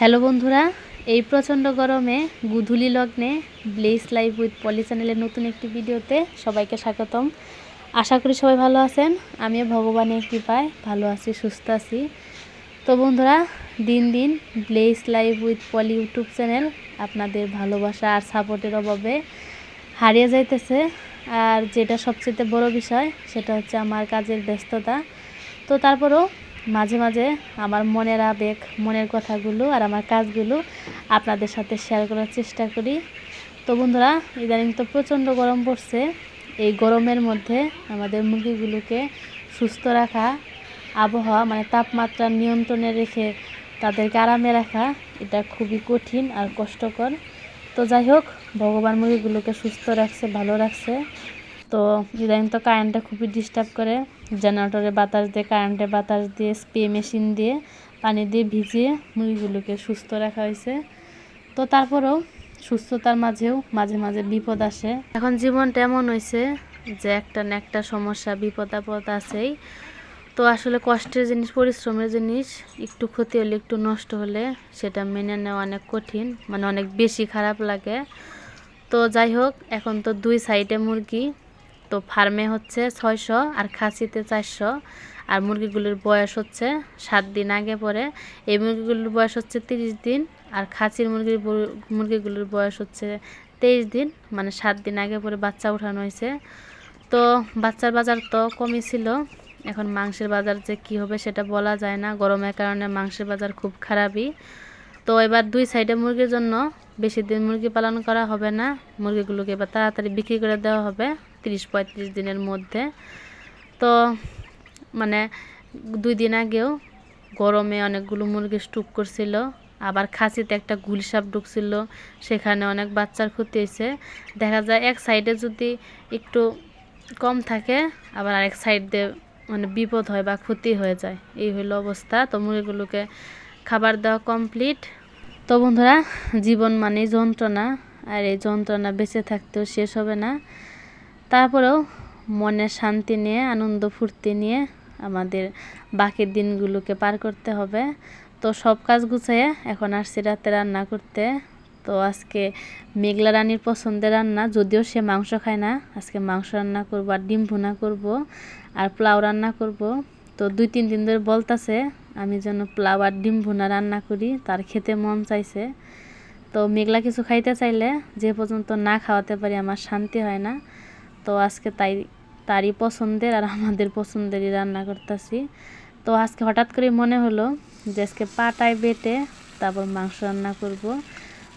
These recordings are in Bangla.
হ্যালো বন্ধুরা, এই প্রচণ্ড গরমে গুধুলি লগ্নে ব্লেস লাইভ উইথ পলি চ্যানেলের নতুন একটি ভিডিওতে সবাইকে স্বাগতম। আশা করি সবাই ভালো আছেন, আমিও ভগবানের কৃপায় ভালো আছি, সুস্থ আছি। তো বন্ধুরা, দিন দিন bless live with Poli YouTube channel আপনাদের ভালোবাসা আর সাপোর্টের অভাবে হারিয়ে যাইতেছে। আর যেটা সবচেয়ে বড় বিষয়, সেটা হচ্ছে আমার কাজের ব্যস্ততা। তো তারপরেও মাঝে মাঝে আমার মনের আবেগ, মনের কথাগুলো আর আমার কাজগুলো আপনাদের সাথে শেয়ার করার চেষ্টা করি। তো বন্ধুরা, ইদানিং তো প্রচণ্ড গরম পড়ছে। এই গরমের মধ্যে আমাদের মুরগিগুলোকে সুস্থ রাখা, আবহাওয়া মানে তাপমাত্রা নিয়ন্ত্রণে রেখে তাদেরকে আরামে রাখা, এটা খুবই কঠিন আর কষ্টকর। তো যাই হোক, ভগবান মুরগিগুলোকে সুস্থ রাখছে, ভালো রাখছে। তো ইদানিং তো কারেন্টটা খুবই ডিস্টার্ব করে। জেনারেটরে বাতাস দিয়ে কারেন্টে বাতাস দিয়ে স্প্রে মেশিন দিয়ে, পানি দিয়ে ভিজিয়ে মুরগিগুলোকে সুস্থ রাখা হয়েছে। তো তারপরেও সুস্থতার মাঝেও মাঝে মাঝে বিপদ আসে। এখন জীবনটা এমন হয়েছে যে একটা না একটা সমস্যা, বিপদ আপদ আছেই। তো আসলে কষ্টের জিনিস, পরিশ্রমের জিনিস, একটু ক্ষতি হলে, একটু নষ্ট হলে সেটা মেনে নেওয়া অনেক কঠিন মানে অনেক বেশি খারাপ লাগে। তো যাই হোক, এখন তো দুই সাইডে মুরগি। তো ফার্মে হচ্ছে ছয়শো আর খাসিতে চারশো। আর মুরগিগুলোর বয়স হচ্ছে সাত দিন আগে পরে। এই মুরগিগুলোর বয়স হচ্ছে তিরিশ দিন আর খাসির মুরগির মুরগিগুলোর বয়স হচ্ছে তেইশ দিন মানে সাত দিন আগে পরে বাচ্চা উঠানো হয়েছে। তো বাচ্চার বাজার তো কমই ছিল। এখন মাংসের বাজার যে কি হবে সেটা বলা যায় না। গরমের কারণে মাংসের বাজার খুব খারাপই। তো এবার দুই সাইডে মুরগির জন্য বেশি দিন মুরগি পালন করা হবে না। মুরগিগুলোকে এবার তাড়াতাড়ি বিক্রি করে দেওয়া হবে। তিরিশ পঁয়ত্রিশ দিনের মধ্যে। তো মানে দুই দিন আগেও গরমে অনেকগুলো মুরগি স্টুক করছিল, আবার খাসিতে একটা গুলসাপ ঢুকছিল, সেখানে অনেক বাচ্চার ক্ষতি হয়েছে। দেখা যায় এক সাইডে যদি একটু কম থাকে, আবার আরেক সাইড দিয়ে মানে বিপদ হয় বা ক্ষতি হয়ে যায়। এই হলো অবস্থা। তো মুরগিগুলোকে খাবার দেওয়া কমপ্লিট। তো বন্ধুরা, জীবন মানে যন্ত্রণা, আর এই যন্ত্রণা বেঁচে থাকতেও শেষ হবে না। তারপরেও মনের শান্তি নিয়ে, আনন্দ ফুর্তি নিয়ে আমাদের বাকি দিনগুলোকে পার করতে হবে। তো সব কাজ গুছিয়ে এখন আসছি রাতে রান্না করতে। তো আজকে মেঘলা রানীর পছন্দের রান্না, যদিও সে মাংস খায় না। আজকে মাংস রান্না করব আর ডিম ভুনা করব আর পোলাও রান্না করব। তো দুই, তিন দিন ধরে বলতাছে, আমি যেন পোলাও আর ডিম ভুনা রান্না করি, তার খেতে মন চাইছে। তো মেঘলা কিছু খাইতে চাইলে যে পর্যন্ত না খাওয়াতে পারি আমার শান্তি হয় না। তো আজকে তাই, তারই পছন্দের আর আমাদের পছন্দেরই রান্না করতেছি। তো আজকে হঠাৎ করে মনে হলো যে আজকে পাটায় বেটে তারপর মাংস রান্না করব।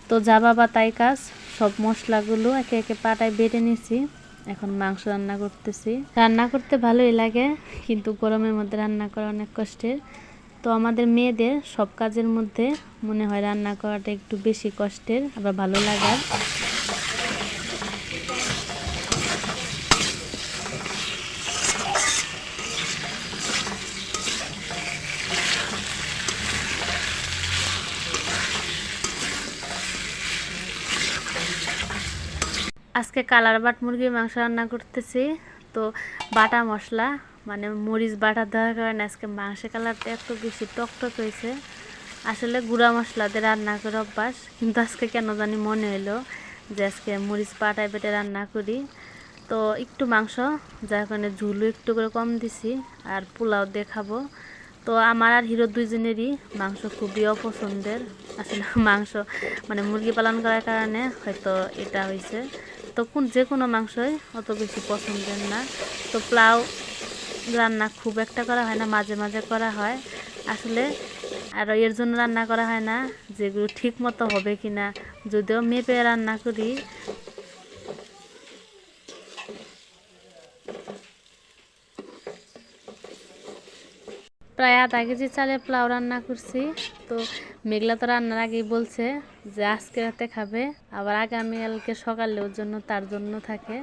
তো যা বাবা তাই কাজ, সব মশলাগুলো একে একে পাটায় বেটে নিছি। এখন মাংস রান্না করতেছি। রান্না করতে ভালোই লাগে, কিন্তু গরমের মধ্যে রান্না করা অনেক কষ্টের। তো আমাদের মেয়েদের সব কাজের মধ্যে মনে হয় রান্না করাটা একটু বেশি কষ্টের, আবার ভালো লাগার। আজকে কালার বাট মুরগির মাংস রান্না করতেছি। তো বাটা মশলা মানে মরিচ বাটা দেওয়ার কারণে আজকে মাংসের কালারটা এত বেশি টকটক হয়েছে। আসলে গুঁড়া মশলা দিয়ে রান্না করে অভ্যাস, কিন্তু আজকে কেন জানি মনে হলো যে আজকে মরিচ পাটায় বেটে রান্না করি। তো একটু মাংস, যার কারণে ঝুলও একটু করে কম দিছি, আর পোলাও দিয়ে খাব। তো আমার আর হিরো দুইজনেরই মাংস খুবই অপছন্দের। আসলে মাংস মানে মুরগি পালন করার কারণে হয়তো এটা হয়েছে। তো কোন যে কোনো মাংসই অত বেশি পছন্দের না। তো পোলাও রান্না খুব একটা করা হয় না, মাঝে মাঝে করা হয়। আসলে আর এর জন্য রান্না করা হয় না, যেগুলো ঠিক মতো হবে কি না যদিও মেপে রান্না করি প্রায় আধা কেজি চালে পোলাও রান্না করছি। তো মেঘলা তো রান্নার আগেই বলছে যে আজকে রাতে খাবে, আবার আগামীকালকে সকালে ওর জন্য তার জন্য থাকে।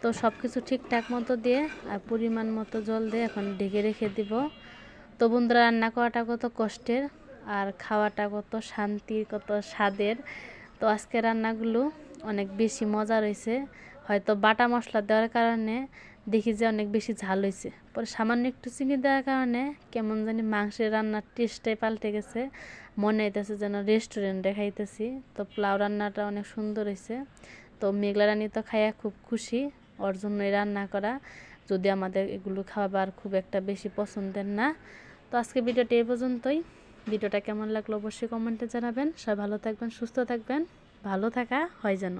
তো সব কিছু ঠিকঠাক মতো দিয়ে আর পরিমাণ মতো জল দিয়ে এখন ঢেকে রেখে দিব। তো বন্ধুরা, রান্না করাটা কত কষ্টের আর খাওয়াটা কত শান্তির, কত স্বাদের। তো আজকে রান্নাগুলো অনেক বেশি মজা রয়েছে হয়তো বাটা মশলা দেওয়ার কারণে দেখি যে অনেক বেশি ঝাল হয়েছে। পরে সামান্য একটু চিনি দেওয়ার কারণে কেমন জানি মাংসের রান্নার টেস্টটাই পাল্টে গেছে। মনে হইতেছে যেন রেস্টুরেন্টে খাইতেছি। তো পোলাও রান্নাটা অনেক সুন্দর হয়েছে। তো মেঘলা রানী তো খাইয়া খুব খুশি ওর জন্যই রান্না করা। যদি আমাদের এগুলো খাবার খুব একটা বেশি পছন্দের না। তো আজকে ভিডিওটি এই পর্যন্তই। ভিডিওটা কেমন লাগল অবশ্যই কমেন্টে জানাবেন। সবাই ভালো থাকবেন, সুস্থ থাকবেন। ভালো থাকা হয় যেন।